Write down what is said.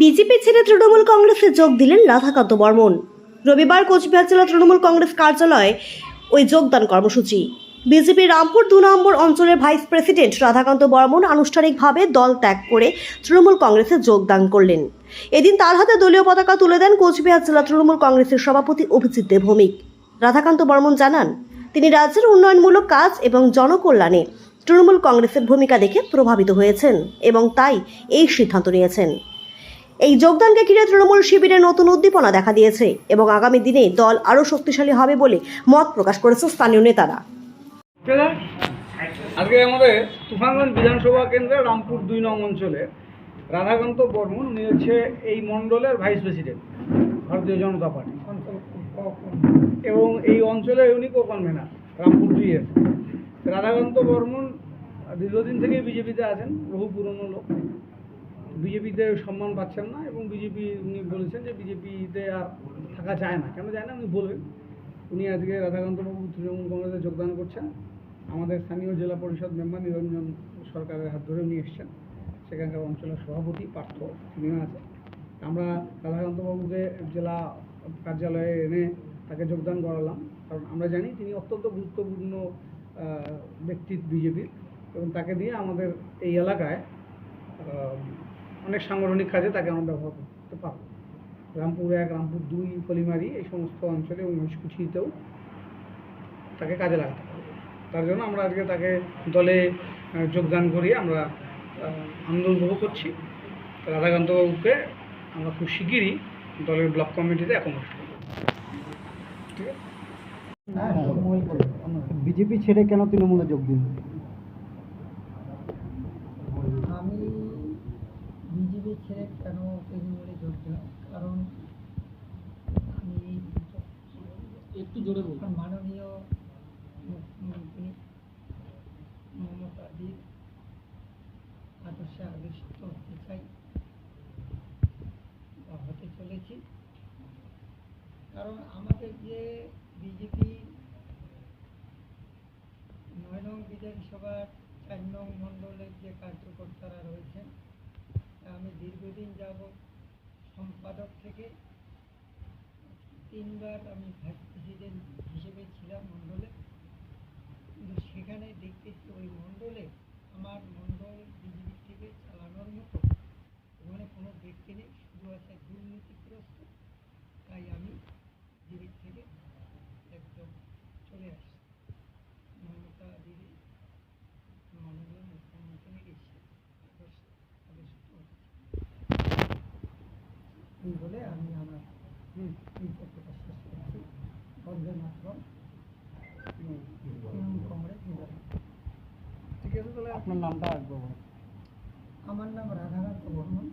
BJP ছেড়ে তৃণমূল কংগ্রেসে যোগ দিলেন রাধাকান্ত বর্মন। রবিবার কোচবিহার জেলা তৃণমূল কংগ্রেস কার্যালয়ে ওই যোগদান কর্মসূচি। বিজেপি রামপুর দু নম্বর অঞ্চলের ভাইস প্রেসিডেন্ট রাধাকান্ত বর্মন আনুষ্ঠানিকভাবে দল ত্যাগ করে তৃণমূল কংগ্রেসে যোগদান করলেন। এদিন তার হাতে দলীয় পতাকা তুলে দেন কোচবিহার জেলা তৃণমূল কংগ্রেসের সভাপতি অভিজিৎ দেবভৌমিক। রাধাকান্ত বর্মন জানান, তিনি রাজ্যের উন্নয়নমূলক কাজ এবং জনকল্যাণে তৃণমূল কংগ্রেসের ভূমিকা দেখে প্রভাবিত হয়েছেন এবং তাই এই সিদ্ধান্ত নিয়েছেন। এই যোগদানকে ঘিরে তৃণমূল শিবিরে নতুন উদ্দীপনা দেখা দিয়েছে এবং আগামী দিনে দল আরও শক্তিশালী হবে বলে মত প্রকাশ করেছে স্থানীয় নেতারা? আজকে আমাদের তুফানগঞ্জ বিধানসভা কেন্দ্রের রামপুর দুই নং অঞ্চলে রাধাকান্ত বর্মন, উনি হচ্ছে এই মণ্ডলের ভাইস প্রেসিডেন্ট, ভারতীয় জনতা পার্টি। এবং এই অঞ্চলে উনি কনভেনার রামপুর দুইয়ের রাধাকান্ত বর্মন দীর্ঘদিন থেকেই বিজেপিতে আছেন, বহু পুরনো লোক। বিজেপিতে সম্মান পাচ্ছেন না এবং বিজেপি উনি বলেছেন যে বিজেপিতে আর থাকা যায় না। কেন যায় না? উনি বলবেন। উনি আজকে রাধাকান্তবাবু, তৃণমূল কংগ্রেসে যোগদান করছেন। আমাদের স্থানীয় জেলা পরিষদ মেম্বার নিরঞ্জন সরকারের হাত ধরে নিয়ে এসছেন। সেখানকার অঞ্চলের সভাপতি, পার্থ তিনিও আছে আমরা রাধাকান্তবাবুকে জেলা কার্যালয়ে এনে তাকে যোগদান করালাম। কারণ আমরা জানি তিনি অত্যন্ত গুরুত্বপূর্ণ ব্যক্তি বিজেপির এবং তাকে দিয়ে আমাদের এই এলাকায় অনেক সাংগঠনিক কাজে তাকে আমরা ব্যবহার করতে পারব। রামপুর এক, রামপুর দুই কলিমারি এই সমস্ত অঞ্চলে এবং মহিষকুঠিতেও তাকে কাজে লাগাতে পারব। তার জন্য আমরা আজকে তাকে দলে যোগদান করিয়ে আমরা আনন্দ উপভোগ করছি। রাধাকান্তবাবুকে আমরা খুব শিগগিরই দলের ব্লক কমিটিতে অ্যাকোমোডেট ঠিক আছে? বিজেপি ছেড়ে কেন তৃণমূলে যোগ দিন আমি বিজেপি ছেড়ে কেন তৃণমূলে যোগ দিলাম? কারণ আমি একটু জোরে বলুন। মাননীয় মুখ্যমন্ত্রী মমতাদির আদর্শে আবিষ্ট হতে চাই বা হতে চলেছি। কারণ আমাদের যে বিজেপি নয় নং বিধানসভার চার নং মণ্ডলের যে কার্যকর্তারা রয়েছেন দীর্ঘদিন সম্পাদক থেকে। তিনবার আমি ভাইস প্রেসিডেন্ট হিসেবে ছিলাম মণ্ডলে। কিন্তু সেখানে দেখতেছি ওই মণ্ডলে আমার মণ্ডল বিজেপি থেকে চালানোর মতো ওখানে কোনো ব্যক্তি নেই শুধু আছে দুর্নীতিগ্রস্ত তাই আমি বিজেপি থেকে একদম চলে আসি মমতা দিদি মাননীয় মুখ্যমন্ত্রীর এসে আদর্শ আদর্শিত হচ্ছে এই বলে আমি আমার এই বক্তব্য শেষ করছি। বন্দে মাতরম কংগ্রেস ঠিক আছে তাহলে আপনার নামটা বলুন। আমার নাম রাধাকান্ত বর্মন।